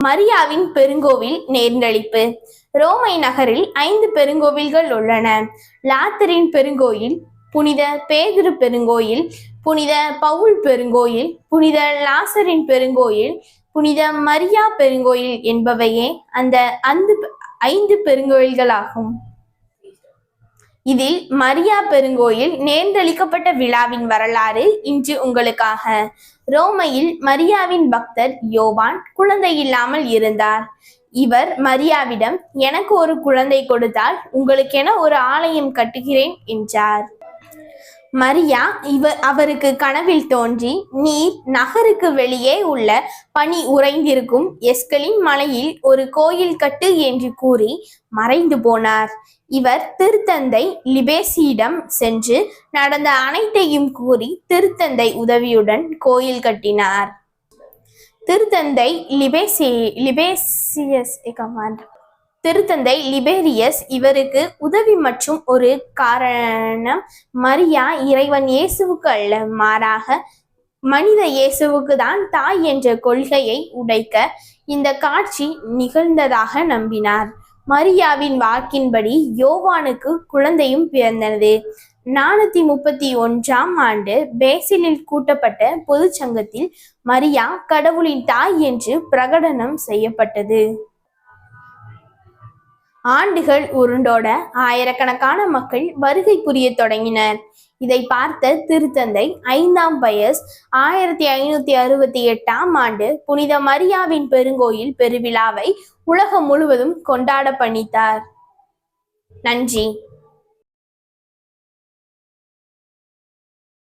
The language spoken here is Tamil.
மரியாவின் பெருங்கோவில் நேர்ந்தளிப்பு. ரோமை நகரில் ஐந்து பெருங்கோவில்கள் உள்ளன. லாத்தரின் பெருங்கோயில் புனித பேதுரு பெருங்கோயில் புனித பவுல் பெருங்கோயில் புனித லாசரின் பெருங்கோயில் புனித மரியா பெருங்கோயில் என்பவையே அந்த அந்த ஐந்து பெருங்கோயில்களாகும் இதில் மரியா பெருங்கோயில் நேர்ந்தளிக்கப்பட்ட விழாவின் வரலாறு இன்று உங்களுக்காக. ரோமையில் மரியாவின் பக்தர் யோவான் குழந்தை இல்லாமல் இருந்தார். இவர் மரியாவிடம் எனக்கு ஒரு குழந்தை கொடுத்தால் உங்களுக்கென ஒரு ஆலயம் கட்டுகிறேன் என்றார். மரியா இவர் அவருக்கு கனவில் தோன்றி நீர் நகருக்கு வெளியே உள்ள பனி உறைந்திருக்கும் எஸ்கலின் மலையில் ஒரு கோயில் கட்டு என்று கூறி மறைந்து போனார். இவர் திருத்தந்தை லிபேசியிடம் சென்று நடந்த அனைத்தையும் கூறி திருத்தந்தை உதவியுடன் கோயில் கட்டினார். திருத்தந்தை லிபேசி லிபேசியஸ் கமாண்ட் திருத்தந்தை லிபேரியஸ் இவருக்கு உதவி மற்றும் ஒரு காரணம். மரியா இறைவன் இயேசுவுக்கு அல்ல மாறாக மனித இயேசுவுக்கு தான் தாய் என்ற கொள்கையை உடைக்க இந்த காட்சி நிகழ்ந்ததாக நம்பினார். மரியாவின் வாக்கின்படி யோவானுக்கு குழந்தையும் பிறந்தது. நானூத்தி முப்பத்தி ஒன்றாம் ஆண்டு பேசிலில் கூட்டப்பட்ட பொதுச்சங்கத்தில் மரியா கடவுளின் தாய் என்று பிரகடனம் செய்யப்பட்டது. ஆண்டுகள் உருண்டோட ஆயிரக்கணக்கான மக்கள் வருகை புரிய தொடங்கினர். இதை பார்த்த திருத்தந்தை ஐந்தாம் பயஸ் ஆயிரத்தி ஐநூத்தி அறுபத்தி எட்டாம் ஆண்டு புனித மரியாவின் பெருங்கோயில் பெருவிழாவை உலகம் முழுவதும் கொண்டாட பணித்தார். நன்றி.